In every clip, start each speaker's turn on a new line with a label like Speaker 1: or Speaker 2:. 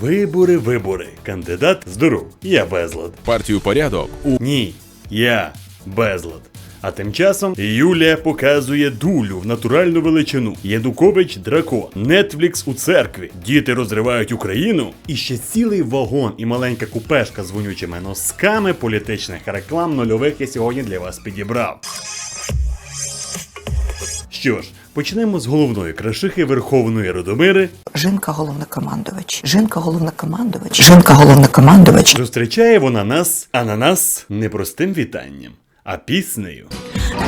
Speaker 1: Вибори, вибори. Кандидат здоров. Я безлад.
Speaker 2: Партію порядок у
Speaker 1: Ні, я безлад. А тим часом Юлія показує дулю в натуральну величину. Янукович дракон, Нетфлікс у церкві. Діти розривають Україну. І ще цілий вагон і маленька купешка з вонючими носками політичних реклам нульових я сьогодні для вас підібрав. Що ж, почнемо з головної крашихи Верховної Радомири.
Speaker 3: Жінка головнокомандувач. Жінка головнокомандувач. Жінка головнокомандувач.
Speaker 1: Зустрічає вона нас, а на нас не простим вітанням, а піснею.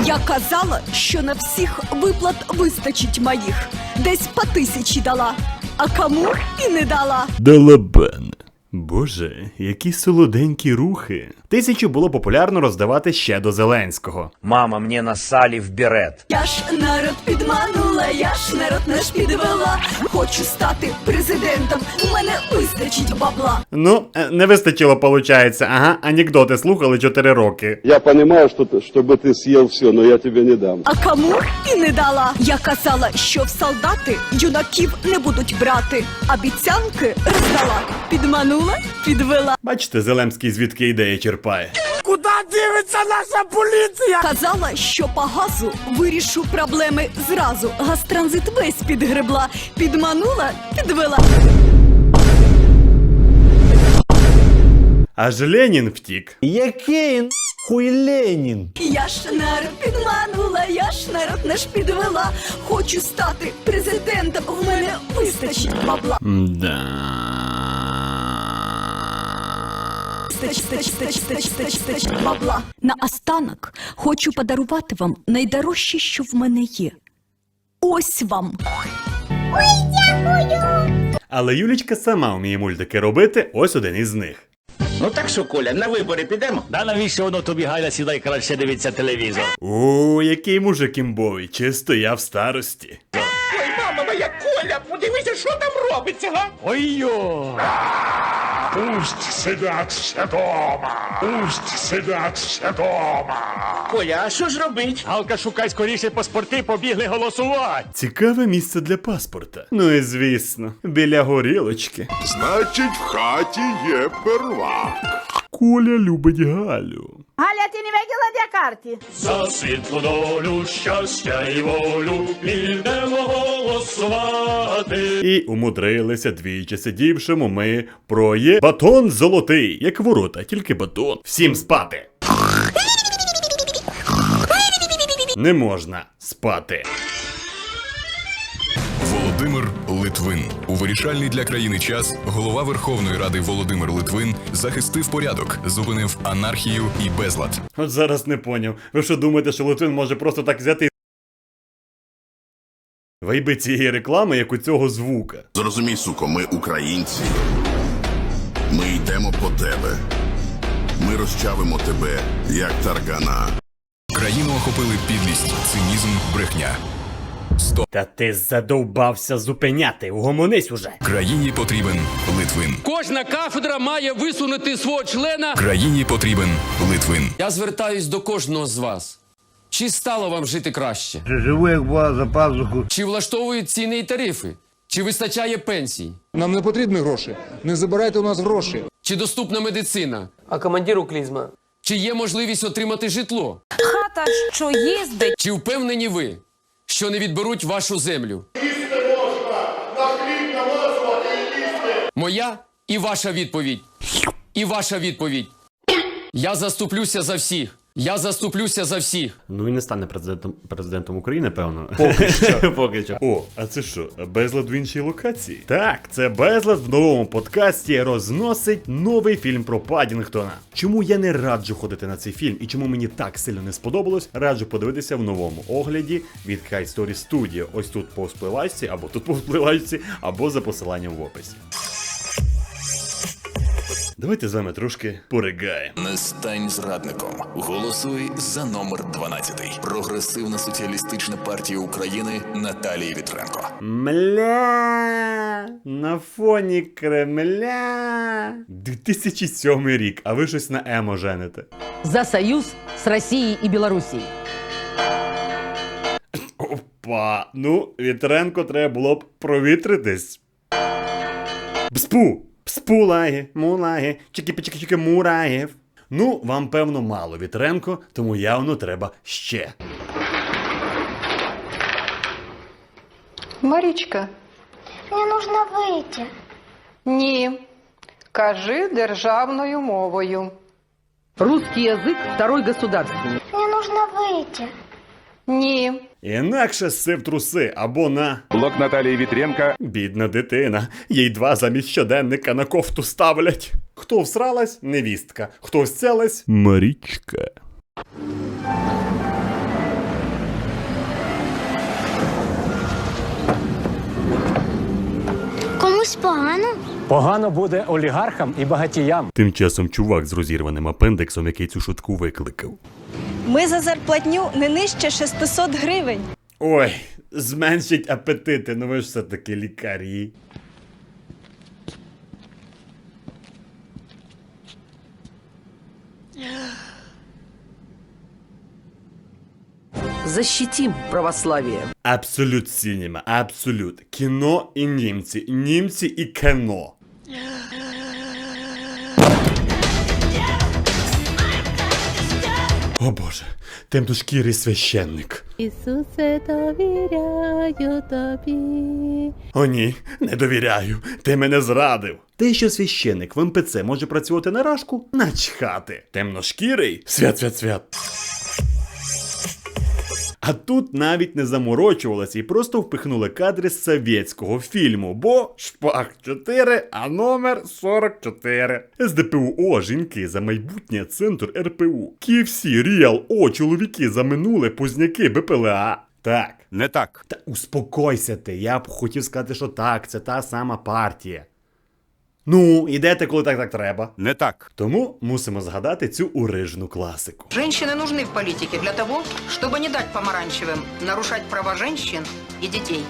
Speaker 4: Я казала, що на всіх виплат вистачить моїх. Десь по тисячі дала, а кому і не дала.
Speaker 1: Далабен. Боже, які солоденькі рухи. Тисячу було популярно роздавати ще до Зеленського.
Speaker 5: Мама, мне насали в берет.
Speaker 4: Я ж народ підманула, я ж народ наш підвела. Хочу стати президентом, у мене вистачить бабла.
Speaker 1: Ну, е, не вистачило, получається. Ага, анекдоти слухали 4 роки.
Speaker 6: Я понимаю, что ты, чтобы ты съел все, но я тебе не дам.
Speaker 4: А кому і не дала. Я казала, що в солдати юнаків не будуть брати. Обіцянки роздала. Підманула, підвела.
Speaker 1: Бачите, Зеленський звідки ідеї черпає. Куди дивиться наша поліція?
Speaker 4: Казала, що по газу вирішу проблеми зразу. Гастранзит весь підгребла, підманула, підвела.
Speaker 1: Аж Ленін втік.
Speaker 7: Який хуй Ленін?
Speaker 4: Я ж народ підманула, я ж народ наш підвела. Хочу стати президентом, в мене вистачить бабла. Стач, бабла. На останок хочу подарувати вам найдорожче, що в мене є. Ось вам.
Speaker 1: Але Юлічка сама вміє мультики робити, ось один із них.
Speaker 8: Ну так що, Коля, на вибори підемо?
Speaker 7: Да навіщо воно тобі Галя сідай краще дивиться телевізор?
Speaker 1: О, який мужик імбовий, чисто я в старості.
Speaker 8: Ой, мама моя, Коля, подивися, що там робиться, га?
Speaker 7: Ой-йо!
Speaker 9: Пусть сидять все дома. Пусть сидять все дома.
Speaker 8: Коля, а що ж робить?
Speaker 7: Галка, шукай скоріше паспорти, побігли голосувати.
Speaker 1: Цікаве місце для паспорта. Ну і звісно, біля горілочки.
Speaker 9: Значить, в хаті є первак.
Speaker 1: Коля любить Галю.
Speaker 10: Галя, ти не видела де карті?
Speaker 7: За світлу долю, щастя і волю, підемо голосувати.
Speaker 1: І умудрилися двічі сидівшому ми про є батон золотий, як ворота, тільки батон. Всім спати. Не можна спати.
Speaker 2: Володимир Литвин. У вирішальний для країни час голова Верховної Ради Володимир Литвин захистив порядок, зупинив анархію і безлад.
Speaker 1: От зараз не поняв. Ви що думаєте, що Литвин може просто так взяти і Вийби цієї реклами, як у цього звука.
Speaker 9: Зрозумій, суко, ми українці. Ми йдемо по тебе. Ми розчавимо тебе, як таргана.
Speaker 2: Країну охопили підлість, цинізм, брехня. Стоп.
Speaker 1: Та ти задовбався зупиняти, угомонись уже.
Speaker 2: Країні потрібен Литвин.
Speaker 11: Кожна кафедра має висунути свого члена.
Speaker 2: Країні потрібен Литвин.
Speaker 11: Я звертаюсь до кожного з вас. Чи стало вам жити краще?
Speaker 7: Живу, як була за пазуху.
Speaker 11: Чи влаштовують ціни і тарифи? Чи вистачає пенсій?
Speaker 12: Нам не потрібні гроші. Не забирайте у нас гроші.
Speaker 11: Чи доступна медицина?
Speaker 5: А командиру клізма?
Speaker 11: Чи є можливість отримати житло?
Speaker 10: Хата, що їздить.
Speaker 11: Чи впевнені ви, що не відберуть вашу землю? Моя і ваша відповідь. І ваша відповідь. Я заступлюся за всіх. Я заступлюся за всіх.
Speaker 1: Ну і не стане президентом президентом України, певно. Поки що. Поки що. О, а це що? Безлад в іншій локації? Так, це безлад в новому подкасті розносить новий фільм про Падінгтона. Чому я не раджу ходити на цей фільм і чому мені так сильно не сподобалось, раджу подивитися в новому огляді від High Story Studio. Ось тут по спливачці, або тут по спливачці, або за посиланням в описі. Давайте з вами трошки поригаємо.
Speaker 2: Не стань зрадником. Голосуй за номер 12. Прогресивна соціалістична партія України Наталії Вітренко.
Speaker 1: Мля на фоні Кремля. 2007 рік, а ви щось на емо жените.
Speaker 10: За союз з Росією і Білорусією.
Speaker 1: Опа, ну, Вітренко треба було б провітритись. Спу! Спулаги, мулаги, чики-пичики-чики мураєв. Ну, вам певно мало вітренко, тому явно треба ще.
Speaker 10: Марічка.
Speaker 4: Мені нужно вийти.
Speaker 10: Ні. Кажи державною мовою. Русский язык второй государственный.
Speaker 4: Мені нужно вийти.
Speaker 10: Ні.
Speaker 1: Інакше сив труси або на
Speaker 7: Блок Наталії Вітренка.
Speaker 1: бідна дитина. Їй два замість щоденника на кофту ставлять. Хто всралась невістка, хто всцялась Марічка.
Speaker 4: Комусь погано?
Speaker 7: Погано буде олігархам і багатіям.
Speaker 1: Тим часом чувак з розірваним апендексом, який цю шутку викликав.
Speaker 4: Ми за зарплатню не нижче 600 гривень.
Speaker 1: Ой, зменшить апетити, ну ви ж все-таки лікарі.
Speaker 10: Защитим православие.
Speaker 1: Абсолют сінема, абсолют. Кіно і німці, німці і кіно. О боже, темношкірий священник.
Speaker 4: Ісусе, довіряю тобі.
Speaker 1: О ні, не довіряю. Ти мене зрадив. Те, що священник в МПЦ може працювати на рашку, начхати. Темношкірий? Свят, свят, свят. А тут навіть не заморочувалися і просто впихнули кадри з совєтського фільму, бо шпах 4, а номер 44. СДПУ О, жінки за майбутнє центр РПУ. KFC, Ріал О, чоловіки за минуле позняки БПЛА. Так.
Speaker 7: Не так.
Speaker 1: Та успокойся ти, я б хотів сказати, що так, це та сама партія. Ну, ідете, коли так так треба.
Speaker 7: Не так.
Speaker 1: Тому мусимо згадати цю урижну класику.
Speaker 10: Женщины нужны в политике для того, чтобы не дать помаранчевым нарушать права женщин и детей.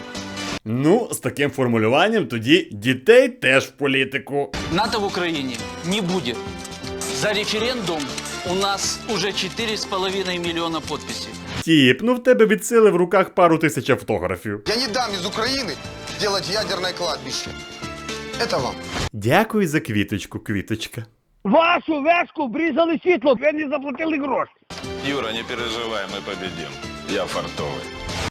Speaker 1: Ну, з таким формулюванням тоді дітей теж в політику.
Speaker 5: НАТО в Украине не будет. За референдум у нас уже 4,5 миллиона подписей.
Speaker 1: Тіп, ну в тебе від сили в руках пару тисяч автографів.
Speaker 8: Я не дам из Украины делать ядерное кладбище. Это вам.
Speaker 1: Дякую за квіточку, квіточка.
Speaker 7: Вашу вешку врізали світло, ви не заплатили гроші.
Speaker 9: Юра, не переживай, ми победим. Я фартовий.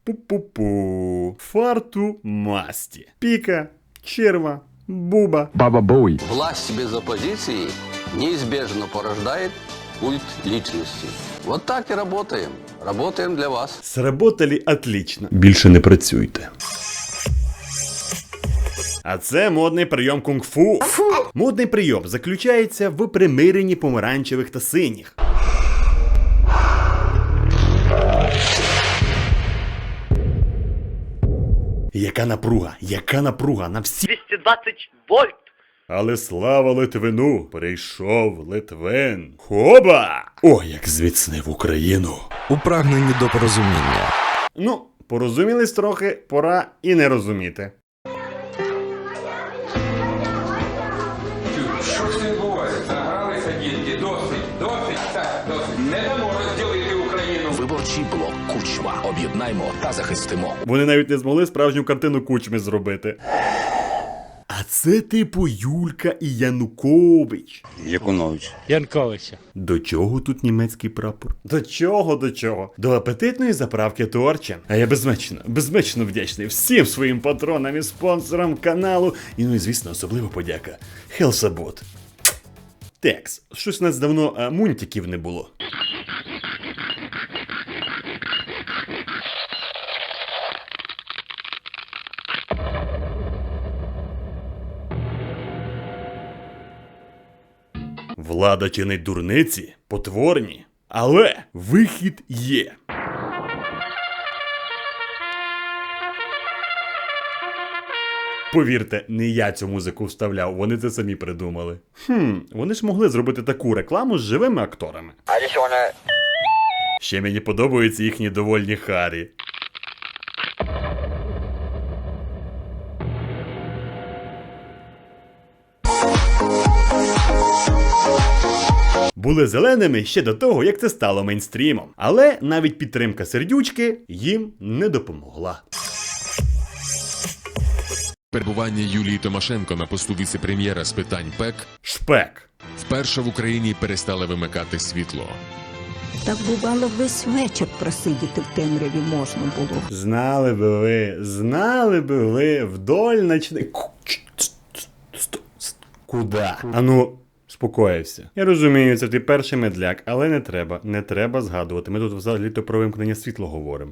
Speaker 1: Пу-пу-пу. Фарту масті. Піка, черва, буба.
Speaker 7: Баба Боуй.
Speaker 5: Власть без оппозиции неизбежно порождает культ личности. Вот так и работаем. Работаем для вас.
Speaker 1: Сработали отлично. Більше не працюйте. А це модний прийом кунг-фу. Модний прийом заключається в примиренні помаранчевих та синіх. Яка напруга, яка напруга на всі.
Speaker 7: 220 вольт.
Speaker 1: Але слава Литвину! Прийшов Литвин. Хоба! О, як звіцнив Україну!
Speaker 12: У прагненні до порозуміння.
Speaker 1: Ну, порозумілись трохи, пора і не розуміти.
Speaker 9: Кучма. Об'єднаймо та захистимо.
Speaker 1: Вони навіть не змогли справжню картину кучми зробити. А це типу Юлька і Янукович.
Speaker 7: Якунович. Янковича.
Speaker 1: До чого тут німецький прапор? До чого, до чого? До апетитної заправки Торчен. А я безмечно, безмечно вдячний всім своїм патронам і спонсорам каналу. І ну і звісно, особлива подяка. Хелсабот. Текс, щось у нас давно а, мунтиків не було. Влада чинить дурниці, потворні, але вихід є. Повірте, не я цю музику вставляв, вони це самі придумали. Хм, вони ж могли зробити таку рекламу з живими акторами. Ще мені подобаються їхні довольні харі. Були зеленими ще до того, як це стало мейнстрімом. Але навіть підтримка сердючки їм не допомогла.
Speaker 13: Перебування Юлії Тимошенко на посту віце-прем'єра з питань ПЕК
Speaker 1: Шпек.
Speaker 13: вперше в Україні перестали вимикати світло.
Speaker 4: Так бувало весь вечір просидіти в темряві можна було.
Speaker 1: Знали би ви, знали би ви вдоль ночних. Куда? Ану, спокоївся. Я розумію, це ти перший медляк, але не треба, не треба згадувати. Ми тут взагалі-то про вимкнення світла говоримо.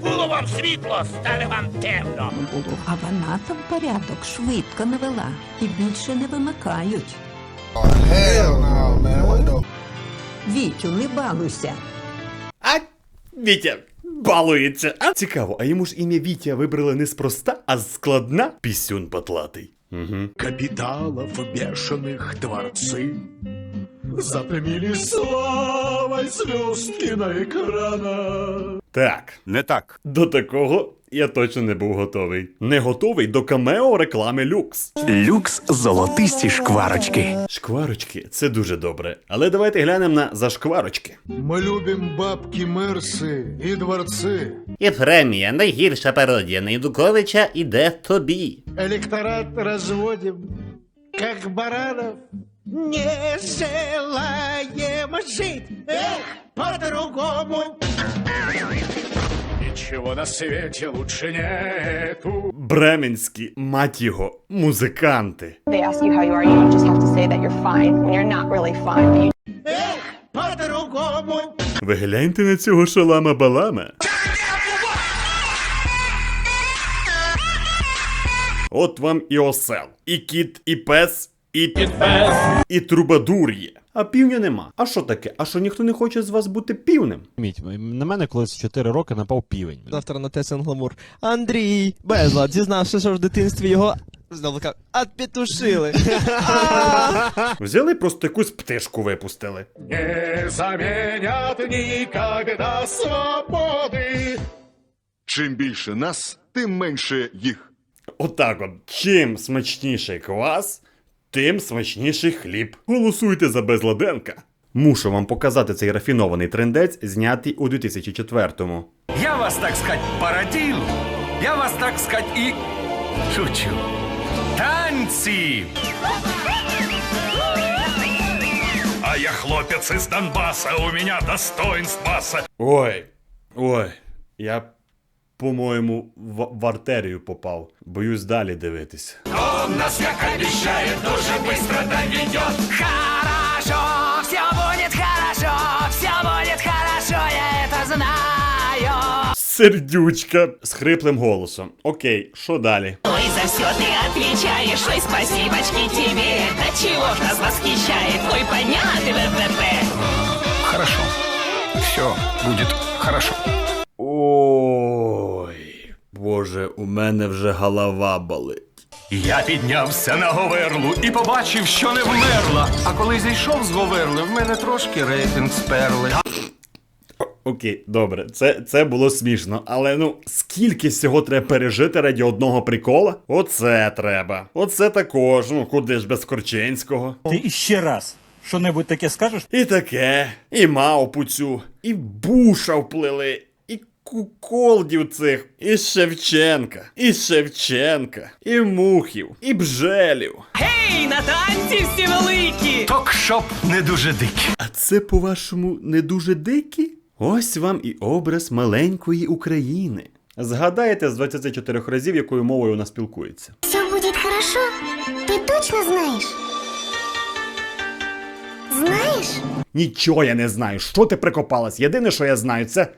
Speaker 7: Було вам світло, стане вам темно.
Speaker 4: було. А вона там порядок швидко навела і більше не вимикають.
Speaker 8: Hell no, man. What the
Speaker 4: Вітю, не балуйся.
Speaker 1: А Вітя балується. А цікаво, а йому ж ім'я Вітя вибрали не спроста, а складна пісюн потлатий Угу.
Speaker 12: Капиталов бешеных дворцы Затмили славой звездки на экранах
Speaker 1: Так,
Speaker 6: Не так.
Speaker 1: до такого я точно не був готовий. Не готовий до камео реклами люкс.
Speaker 12: Люкс золотисті шкварочки
Speaker 1: Шкварочки це дуже добре. Але давайте глянемо на зашкварочки.
Speaker 12: Ми любим бабки Мерси і дворці
Speaker 1: І премія найгірша пародія на Януковича іде тобі.
Speaker 12: Электорат разводим, как баранов Не желаем жить, эх, по-другому Ничего на свете лучше нету
Speaker 1: Бременські, мать його, музиканти.
Speaker 10: They ask you how you are, you just have to say that you're fine when you're not really fine.
Speaker 12: Эх, по-другому
Speaker 1: Ви гляньте на цього шалама балама. От вам і осел, і кіт, і пес, і підпес, і трубадур є. А півня нема. А що таке? А що ніхто не хоче з вас бути півнем?
Speaker 14: На мене колись 4 роки напав півень.
Speaker 15: Завтра на Тесен Гламур. Андрій Безлад, зізнавши, що в дитинстві його знову така «Отпетушили».
Speaker 1: Взяли просто якусь птишку випустили.
Speaker 12: Не заменят никогда свободы
Speaker 9: Чим більше нас, тим менше їх.
Speaker 1: Отак от. Чим смачніший квас, тим смачніший хліб. Голосуйте за Безладенка. Мушу вам показати цей рафінований трендець, знятий у 2004-му.
Speaker 7: Я вас, так сказать, породил. Я вас, так сказать, и шучу. Танці! А я хлопец из Донбасса, у меня достоинств масса.
Speaker 1: Ой, ой, я, по-моєму, в, в артерію попав. Боюсь далі дивитись.
Speaker 7: Он нас, как обещает, дуже быстро доведет. Хорошо, все будет хорошо, все будет хорошо, я это знаю.
Speaker 1: Сердючка з хриплим голосом. Окей, що далі?
Speaker 4: Ой, за все ты отвечаешь, ой, спасибочки тебе. Да чего ж нас восхищает твой поднятый ВВП?
Speaker 8: Хорошо. Все будет хорошо.
Speaker 1: Ой, боже, у мене вже голова болить.
Speaker 7: Я піднявся на говерлу і побачив, що не вмерла. А коли зійшов з говерли, в мене трошки рейтинг сперли.
Speaker 1: Окей, добре, це, це було смішно, але ну скільки всього треба пережити раді одного прикола? Оце треба. Оце також, ну куди ж без Корченського.
Speaker 7: Ти ще раз що-небудь таке скажеш?
Speaker 1: І таке, і мавпу цю, і буша вплили, куколдів цих, і Шевченка, і Шевченка, і мухів, і бжелів.
Speaker 4: Гей, на танці всі великі!
Speaker 7: Ток-шоп не дуже дикий.
Speaker 1: А це, по-вашому, не дуже дикі? Ось вам і образ маленької України. Згадайте з 24 разів, якою мовою вона спілкується.
Speaker 10: Все будет хорошо. Ты точно знаешь? Знаешь?
Speaker 1: Нічого я не знаю. Що ти прикопалась? Єдине, що я знаю, це.